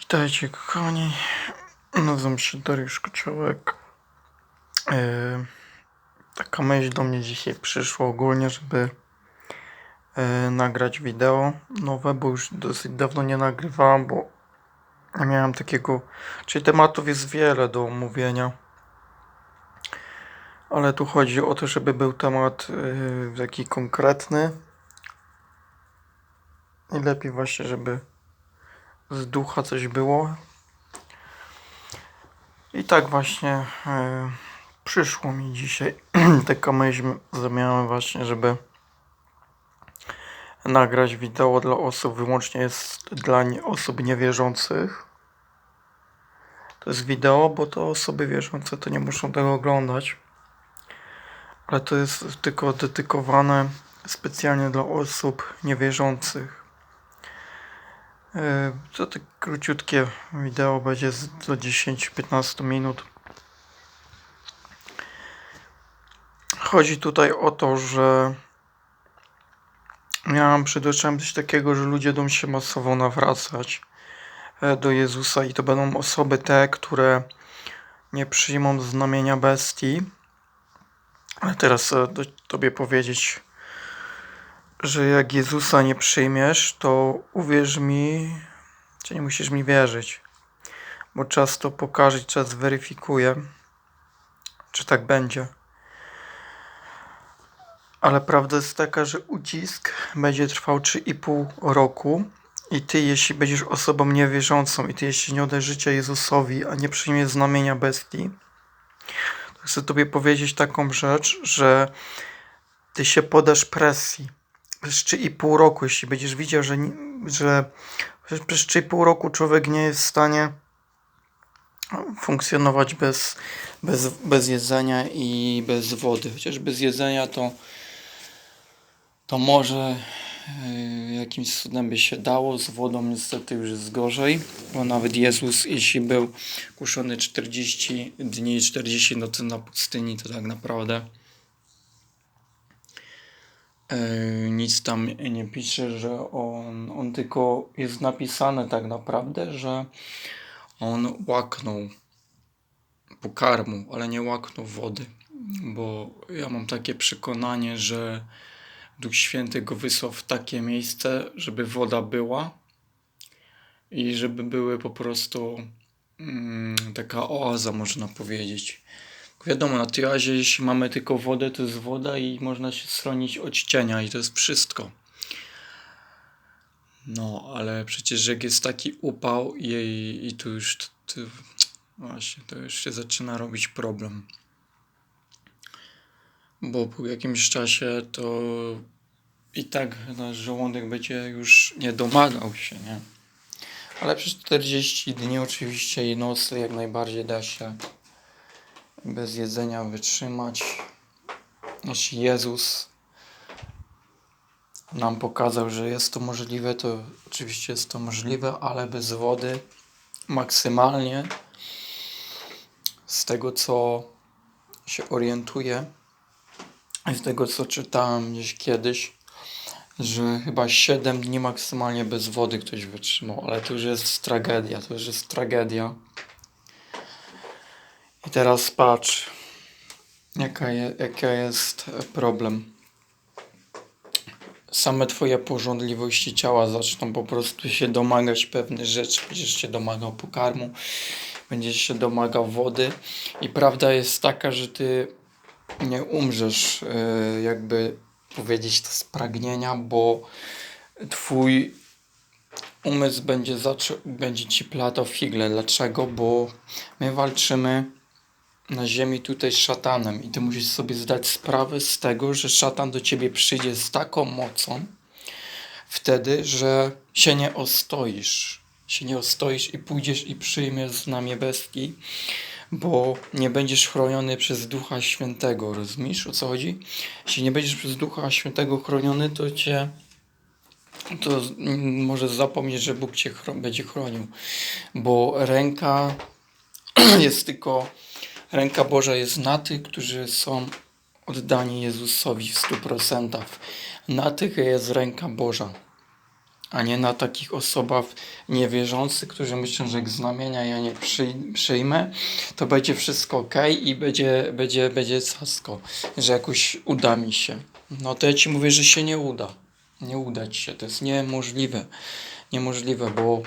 Witajcie kochani, nazywam się Dariusz Kociołek. Yy, taka myśl do mnie dzisiaj przyszła ogólnie, żeby yy, nagrać wideo nowe, bo już dosyć dawno nie nagrywałam, bo ja miałem takiego, czyli tematów jest wiele do omówienia. Ale tu chodzi o to, żeby był temat yy, taki konkretny. I lepiej właśnie, żeby z ducha coś było. I tak właśnie e, przyszło mi dzisiaj taka myśl, zamiałem właśnie, żeby nagrać wideo dla osób, wyłącznie jest dla nie, osób niewierzących. To jest wideo, bo to osoby wierzące to nie muszą tego oglądać. Ale to jest tylko dedykowane specjalnie dla osób niewierzących. E, To tak króciutkie wideo będzie do 10-15 minut. Chodzi tutaj o to, że miałam przed oczami coś takiego, że ludzie będą się masowo nawracać e, do Jezusa i to będą osoby te, które nie przyjmą znamienia bestii. Teraz e, do tobie powiedzieć, że jak Jezusa nie przyjmiesz, to uwierz mi, czy nie musisz mi wierzyć, bo czas to pokaże, czas weryfikuje, czy tak będzie. Ale prawda jest taka, że ucisk będzie trwał 3,5 roku i ty, jeśli będziesz osobą niewierzącą i ty, jeśli nie oddasz życia Jezusowi, a nie przyjmiesz znamienia bestii, to chcę tobie powiedzieć taką rzecz, że ty się podasz presji przez 3,5 roku, jeśli będziesz widział, że, że przez przez 3,5 roku człowiek nie jest w stanie funkcjonować bez, bez, bez jedzenia i bez wody. Chociaż bez jedzenia to, to może yy, jakimś cudem by się dało, z wodą niestety już jest gorzej, bo nawet Jezus, jeśli był kuszony 40 dni i 40 nocy na pustyni, to tak naprawdę nic tam nie pisze, że on, on tylko jest napisane tak naprawdę, że on łaknął pokarmu, ale nie łaknął wody, bo ja mam takie przekonanie, że Duch Święty go wysłał w takie miejsce, żeby woda była i żeby były po prostu mm, taka oaza, można powiedzieć. Wiadomo, na tej razie, jeśli mamy tylko wodę, to jest woda i można się schronić od cienia i to jest wszystko. No, ale przecież jak jest taki upał i, i tu już t, t, właśnie, to już się zaczyna robić problem. Bo po jakimś czasie to i tak nasz żołądek będzie już nie domagał się, nie? Ale przez 40 dni oczywiście i nocy jak najbardziej da się bez jedzenia wytrzymać. Jeśli Jezus nam pokazał, że jest to możliwe, to oczywiście jest to możliwe, ale bez wody maksymalnie z tego co się orientuję z tego co czytałem gdzieś kiedyś, że chyba 7 dni maksymalnie bez wody ktoś wytrzymał, ale to już jest tragedia, to już jest tragedia. I teraz patrz, jaka, je, jaka jest problem. Same twoje porządliwości ciała zaczną po prostu się domagać pewnych rzeczy. Będziesz się domagał pokarmu, będziesz się domagał wody. I prawda jest taka, że ty nie umrzesz, yy, jakby powiedzieć to z pragnienia, bo twój umysł będzie, będzie ci platał figle. Dlaczego? Bo my walczymy na ziemi tutaj z szatanem i ty musisz sobie zdać sprawę z tego, że szatan do ciebie przyjdzie z taką mocą wtedy, że się nie ostoisz. Się nie ostoisz i pójdziesz i przyjmiesz znamię bestii, bo nie będziesz chroniony przez Ducha Świętego. Rozumiesz o co chodzi? Jeśli nie będziesz przez Ducha Świętego chroniony, to cię to może zapomnieć, że Bóg cię będzie chronił, bo ręka jest tylko Ręka Boża jest na tych, którzy są oddani Jezusowi w 100%. Na tych jest ręka Boża. a nie na takich osobach niewierzących, którzy myślą, że jak znamienia ja nie przy, przyjmę, to będzie wszystko ok i będzie, będzie, będzie casko, że jakoś uda mi się. No to ja ci mówię, że się nie uda. Nie uda ci się, to jest niemożliwe. Niemożliwe, bo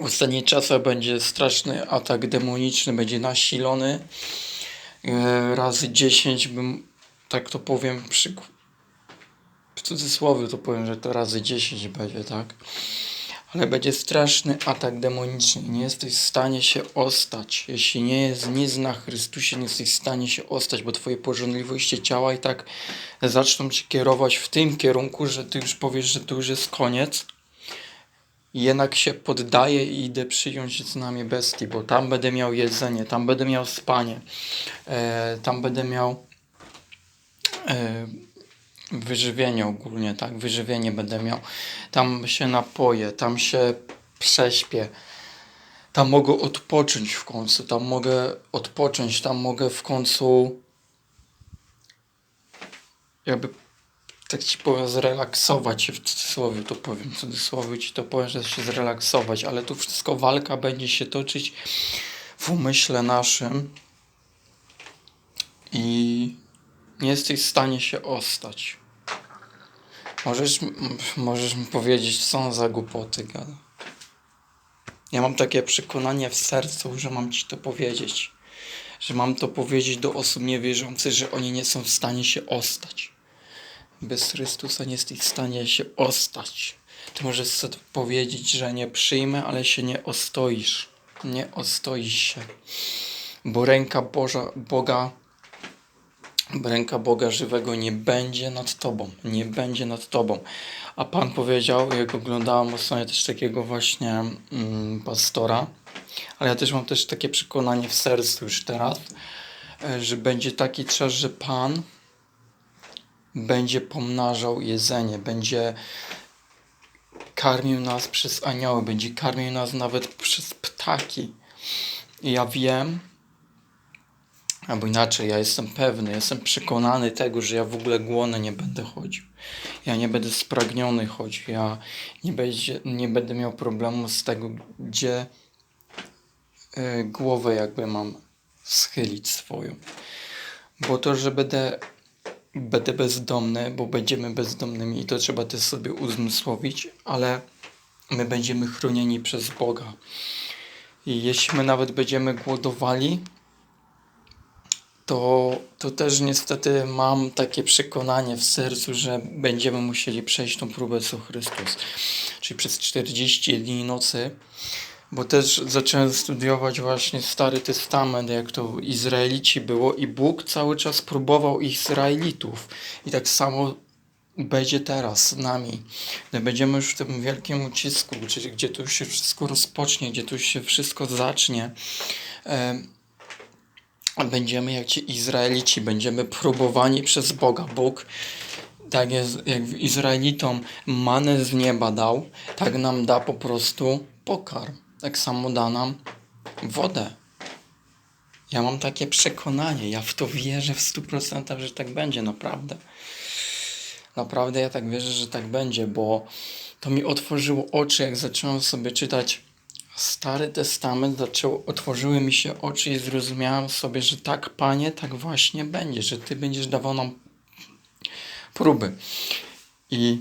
w ostatnich czasach będzie straszny atak demoniczny, będzie nasilony. E, Razy 10 bym, tak to powiem, przy, w cudzysłowie to powiem, że to razy 10 będzie, tak? Ale będzie straszny atak demoniczny. Nie jesteś w stanie się ostać. Jeśli nie jest nic na Chrystusie, nie jesteś w stanie się ostać, bo twoje pożądliwości ciała i tak zaczną cię kierować w tym kierunku, że ty już powiesz, że to już jest koniec. I jednak się poddaję i idę przyjąć z nami bestii, bo tam będę miał jedzenie, tam będę miał spanie, e, tam będę miał e, wyżywienie ogólnie, tak? Wyżywienie będę miał. Tam się napoję, tam się prześpię. Tam mogę odpocząć w końcu, tam mogę odpocząć, tam mogę w końcu jakby tak ci powiem, zrelaksować się w cudzysłowie, to powiem, w cudzysłowie ci to powiem, że się zrelaksować, ale tu wszystko walka będzie się toczyć w umyśle naszym i nie jesteś w stanie się ostać. Możesz, możesz mi powiedzieć, on za głupoty gada. Ja mam takie przekonanie w sercu, że mam ci to powiedzieć. Że mam to powiedzieć do osób niewierzących, że oni nie są w stanie się ostać. Bez Chrystusa nie jesteś w stanie się ostać. Ty możesz sobie powiedzieć, że nie przyjmę, ale się nie ostoisz. Nie ostoisz się. Bo ręka Boża, Boga ręka Boga żywego nie będzie nad tobą, nie będzie nad tobą. A Pan powiedział, jak oglądałem ostatnio też takiego właśnie mm, pastora, ale ja też mam też takie przekonanie w sercu już teraz, e, że będzie taki czas, że Pan będzie pomnażał jedzenie, będzie karmił nas przez anioły, będzie karmił nas nawet przez ptaki. I ja wiem, Albo inaczej, ja jestem pewny, jestem przekonany tego, że ja w ogóle głodny nie będę chodził. Ja nie będę spragniony chodził. Ja nie, będzie, nie będę miał problemu z tego, gdzie y, głowę jakby mam schylić swoją. Bo to, że będę, będę bezdomny, bo będziemy bezdomnymi i to trzeba też sobie uzmysłowić, ale my będziemy chronieni przez Boga. I jeśli my nawet będziemy głodowali, to, to też niestety mam takie przekonanie w sercu, że będziemy musieli przejść tą próbę co Chrystus. Czyli przez 40 dni i nocy, bo też zacząłem studiować właśnie Stary Testament, jak to Izraelici było i Bóg cały czas próbował Izraelitów. I tak samo będzie teraz z nami. Gdy będziemy już w tym wielkim ucisku, gdzie już się wszystko rozpocznie, gdzie już się wszystko zacznie, em, będziemy jak ci Izraelici, będziemy próbowani przez Boga. Bóg, tak jest, jak Izraelitom manę z nieba dał, tak nam da po prostu pokarm. Tak samo da nam wodę. Ja mam takie przekonanie, ja w to wierzę w 100%, że tak będzie, naprawdę. Naprawdę ja tak wierzę, że tak będzie, bo to mi otworzyło oczy, jak zacząłem sobie czytać Stary Testament, zaczęło, otworzyły mi się oczy i zrozumiałem sobie, że tak, Panie, tak właśnie będzie, że Ty będziesz dawał nam próby. I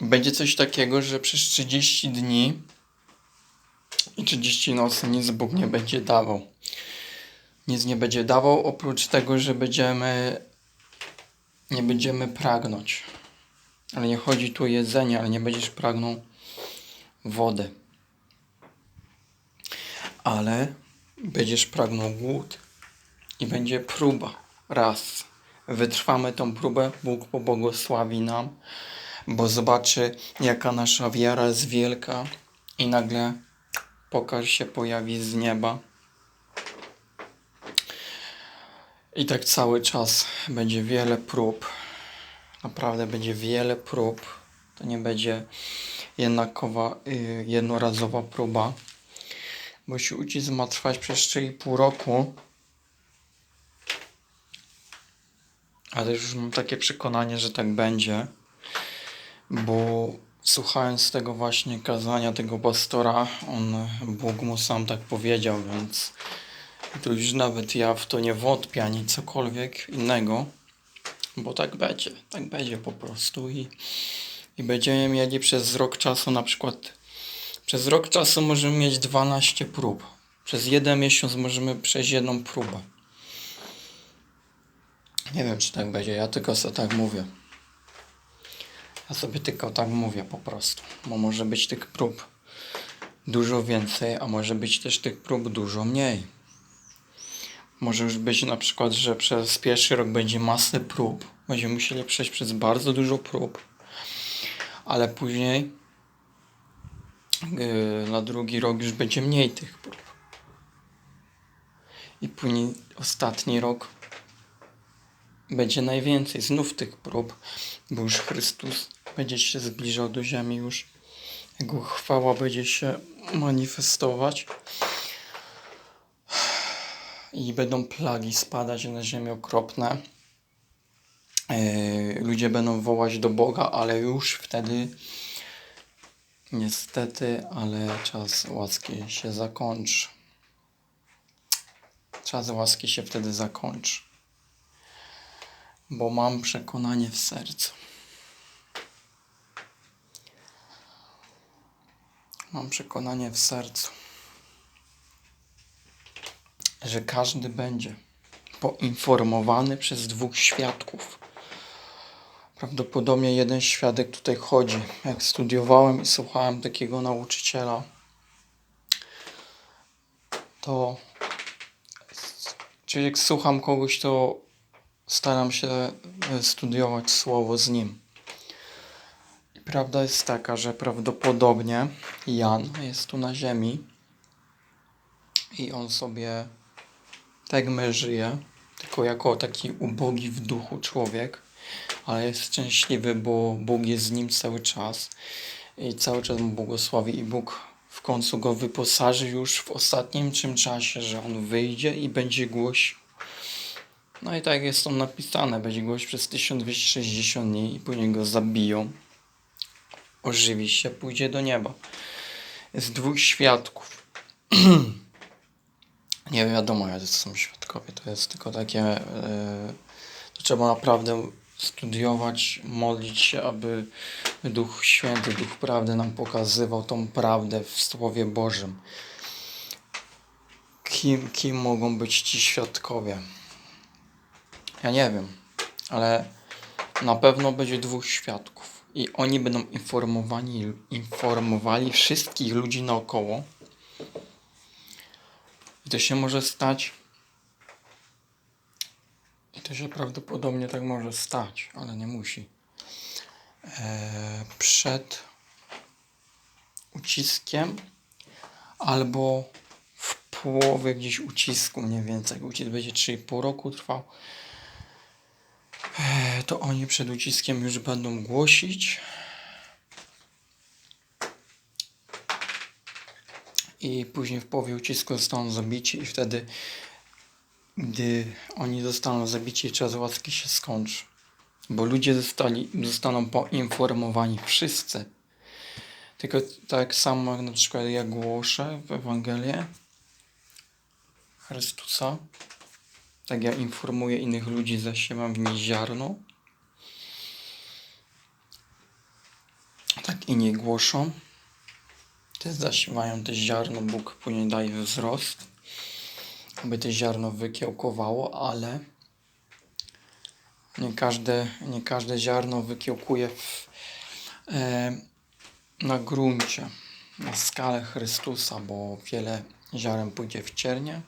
będzie coś takiego, że przez 30 dni i 30 nocy nic Bóg nie będzie dawał. Nic nie będzie dawał, oprócz tego, że będziemy nie będziemy pragnąć. Ale nie chodzi tu o jedzenie, ale nie będziesz pragnął wody. Ale będziesz pragnął głód i będzie próba. Raz. Wytrwamy tą próbę, Bóg pobłogosławi nam, bo zobaczy, jaka nasza wiara jest wielka i nagle pokaż się pojawi z nieba. I tak cały czas będzie wiele prób. Naprawdę będzie wiele prób. To nie będzie jednakowa, y, jednorazowa próba. Bo się ucisk ma trwać przez 3,5 roku. Ale już mam takie przekonanie, że tak będzie. Bo słuchając tego właśnie kazania tego pastora, on, Bóg mu sam tak powiedział, więc tu już nawet ja w to nie wątpię ani cokolwiek innego, bo tak będzie, tak będzie po prostu i, i będziemy mieli przez rok czasu na przykład, przez rok czasu możemy mieć 12 prób, przez jeden miesiąc możemy przejść jedną próbę. Nie wiem, czy tak będzie, ja tylko sobie tak mówię. Ja sobie tylko tak mówię po prostu, bo może być tych prób dużo więcej, a może być też tych prób dużo mniej. Może już być na przykład, że przez pierwszy rok będzie masę prób, będziemy musieli przejść przez bardzo dużo prób, ale później yy, na drugi rok już będzie mniej tych prób. I później ostatni rok będzie najwięcej znów tych prób, bo już Chrystus będzie się zbliżał do ziemi już. Jego chwała będzie się manifestować i będą plagi spadać na ziemię okropne. Yy, ludzie będą wołać do Boga, ale już wtedy niestety, ale czas łaski się zakończy. Czas łaski się wtedy zakończy. Bo mam przekonanie w sercu. Mam przekonanie w sercu, że każdy będzie poinformowany przez dwóch świadków. Prawdopodobnie jeden świadek tutaj chodzi. Jak studiowałem i słuchałem takiego nauczyciela, to czy jak słucham kogoś, to staram się e, studiować słowo z nim. Prawda jest taka, że prawdopodobnie Jan jest tu na ziemi i on sobie tak my żyje, tylko jako taki ubogi w duchu człowiek, ale jest szczęśliwy, bo Bóg jest z nim cały czas i cały czas mu błogosławi i Bóg w końcu go wyposaży już w ostatnim czym czasie, że on wyjdzie i będzie głosił. No i tak jest to napisane, będzie głosił przez 1260 dni i później go zabiją. Ożywi się, pójdzie do nieba. Jest dwóch świadków. Nie wiadomo, jacy są świadkowie. To jest tylko takie. e, to trzeba naprawdę studiować, modlić się, aby Duch Święty, Duch Prawdy nam pokazywał tą prawdę w Słowie Bożym. Kim, kim mogą być ci świadkowie? Ja nie wiem, ale na pewno będzie dwóch świadków i oni będą informowani, informowali wszystkich ludzi naokoło. I to się może stać. I to się prawdopodobnie tak może stać, ale nie musi. Eee, przed uciskiem albo w połowie gdzieś ucisku mniej więcej. Ucisk będzie 3,5 roku trwał. Eee, to oni przed uciskiem już będą głosić. I później w połowie ucisku zostaną zabici i wtedy, gdy oni zostaną zabici, czas łaski się skończy. Bo ludzie zostali, zostaną poinformowani wszyscy. Tylko tak samo jak na przykład ja głoszę w Ewangelię Chrystusa, tak ja informuję innych ludzi, zasiewam w nich ziarno. Tak inni głoszą. Te zasiewają te ziarno, Bóg później daje wzrost, aby te ziarno wykiełkowało, ale nie każde, nie każde ziarno wykiełkuje w, e, na gruncie, na skalę Chrystusa, bo wiele ziaren pójdzie w ciernie,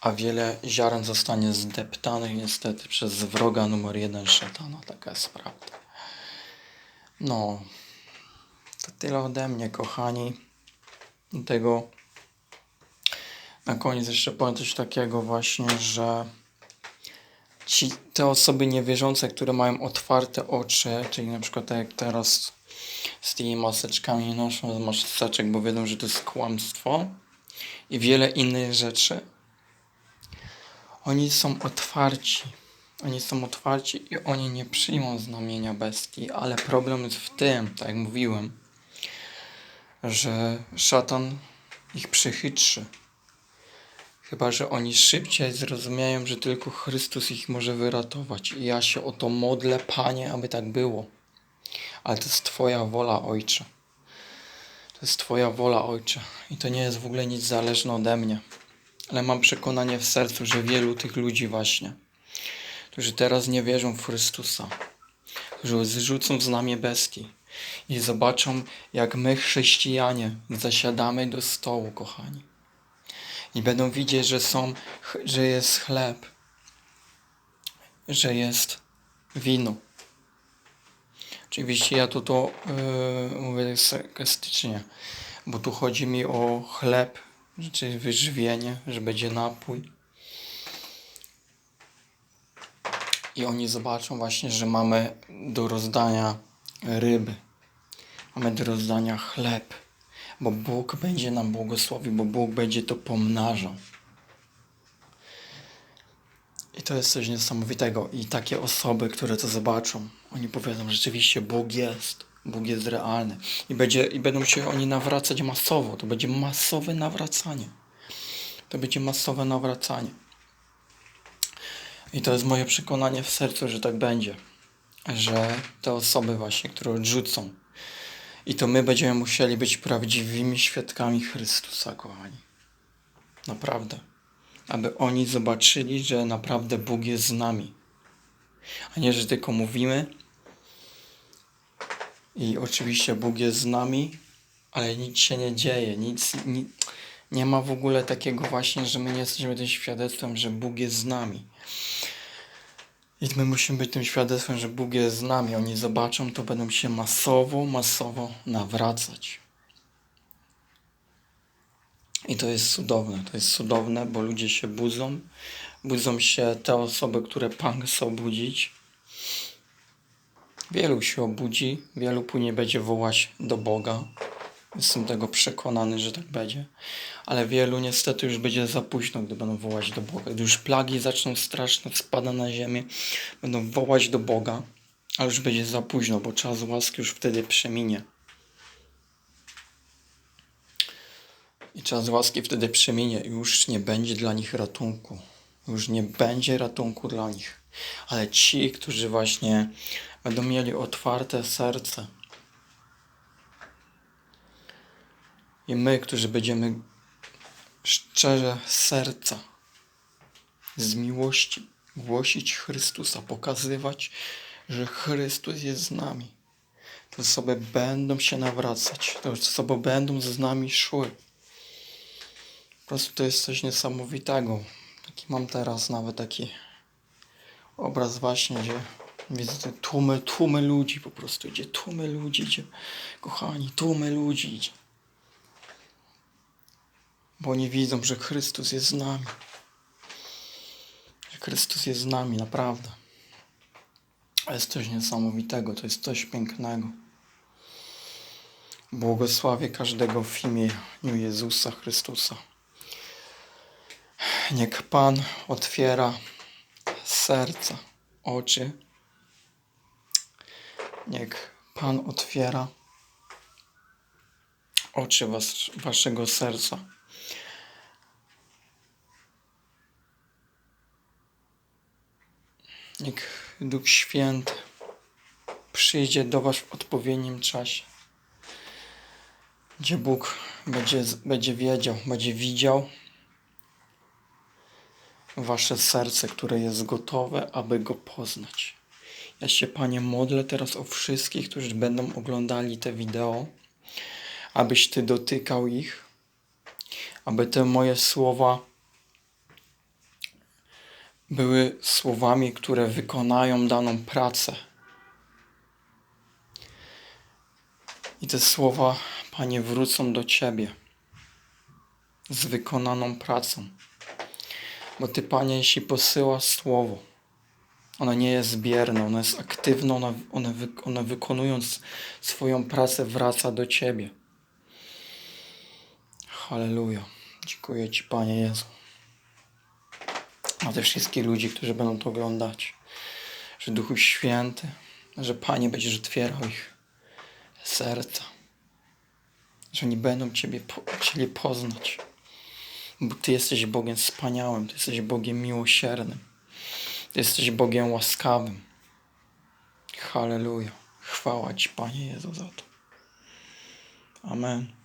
a wiele ziaren zostanie zdeptanych niestety przez wroga numer jeden szatana. Taka jest prawda. No, to tyle ode mnie, kochani. Dlatego na koniec jeszcze powiem coś takiego właśnie, że ci, te osoby niewierzące, które mają otwarte oczy, czyli na przykład tak jak teraz z tymi maseczkami nie noszą maseczek, bo wiedzą, że to jest kłamstwo i wiele innych rzeczy. Oni są otwarci Oni są otwarci i oni nie przyjmą znamienia bestii, ale problem jest w tym, tak jak mówiłem, że szatan ich przechytrzy. Chyba, że oni szybciej zrozumieją, że tylko Chrystus ich może wyratować. I ja się o to modlę, Panie, aby tak było. Ale to jest Twoja wola, Ojcze. To jest Twoja wola, Ojcze. I to nie jest w ogóle nic zależne ode mnie. Ale mam przekonanie w sercu, że wielu tych ludzi właśnie, którzy teraz nie wierzą w Chrystusa, którzy zrzucą znamie bestii i zobaczą, jak my, chrześcijanie, zasiadamy do stołu, kochani. I będą widzieć, że są, że jest chleb, że jest wino. Oczywiście ja tu to yy, mówię sarkastycznie, bo tu chodzi mi o chleb, czy wyżywienie, że będzie napój. I oni zobaczą właśnie, że mamy do rozdania ryby, mamy do rozdania chleb, bo Bóg będzie nam błogosławił, bo Bóg będzie to pomnażał. I to jest coś niesamowitego. I takie osoby, które to zobaczą, oni powiedzą, rzeczywiście Bóg jest, Bóg jest realny. I, będzie, I będą się oni nawracać masowo. To będzie masowe nawracanie. To będzie masowe nawracanie. I to jest moje przekonanie w sercu, że tak będzie. Że te osoby właśnie, które odrzucą. I to my będziemy musieli być prawdziwymi świadkami Chrystusa, kochani. Naprawdę. Aby oni zobaczyli, że naprawdę Bóg jest z nami. A nie, że tylko mówimy. I oczywiście Bóg jest z nami, ale nic się nie dzieje. Nic, ni, nie ma w ogóle takiego właśnie, że my nie jesteśmy tym świadectwem, że Bóg jest z nami. I my musimy być tym świadectwem, że Bóg jest z nami. Oni zobaczą, to będą się masowo, masowo nawracać. I to jest cudowne. To jest cudowne, bo ludzie się budzą. Budzą się te osoby, które Pan chce obudzić. Wielu się obudzi, wielu później będzie wołać do Boga. Jestem tego przekonany, że tak będzie. Ale wielu niestety już będzie za późno, gdy będą wołać do Boga. Gdy już plagi zaczną straszne, spada na ziemię, będą wołać do Boga, ale już będzie za późno, bo czas łaski już wtedy przeminie. I czas łaski wtedy przeminie już nie będzie dla nich ratunku. Już nie będzie ratunku dla nich. Ale ci, którzy właśnie będą mieli otwarte serce, i my, którzy będziemy szczerze z serca, z miłości głosić Chrystusa, pokazywać, że Chrystus jest z nami. Te osoby będą się nawracać, te osoby będą z nami szły. Po prostu to jest coś niesamowitego. Taki mam teraz nawet taki obraz właśnie, gdzie widzę te tłumy, tłumy ludzi po prostu idzie, tłumy ludzi idzie, kochani, tłumy ludzi idzie. Bo oni widzą, że Chrystus jest z nami. Że Chrystus jest z nami, naprawdę. To jest coś niesamowitego, to jest coś pięknego. Błogosławię każdego w imieniu Jezusa Chrystusa. Niech Pan otwiera serca, oczy. Niech Pan otwiera oczy was, waszego serca. Niech Duch Święty przyjdzie do Was w odpowiednim czasie, gdzie Bóg będzie, będzie wiedział, będzie widział Wasze serce, które jest gotowe, aby Go poznać. Ja się, Panie, modlę teraz o wszystkich, którzy będą oglądali te wideo, abyś Ty dotykał ich, aby te moje słowa były słowami, które wykonają daną pracę. I te słowa, Panie, wrócą do Ciebie z wykonaną pracą. Bo Ty, Panie, jeśli posyłasz słowo, ona nie jest bierna, ona jest aktywna, ona, ona, wy, ona wykonując swoją pracę wraca do Ciebie. Halleluja. Dziękuję Ci, Panie Jezu. A tych wszystkich ludzi, którzy będą to oglądać, że Duchu Święty, że Panie będziesz otwierał ich serca, że oni będą Ciebie chcieli poznać, bo Ty jesteś Bogiem wspaniałym, Ty jesteś Bogiem miłosiernym. Jesteś Bogiem łaskawym. Halleluja. Chwała Ci, Panie Jezu, za to. Amen.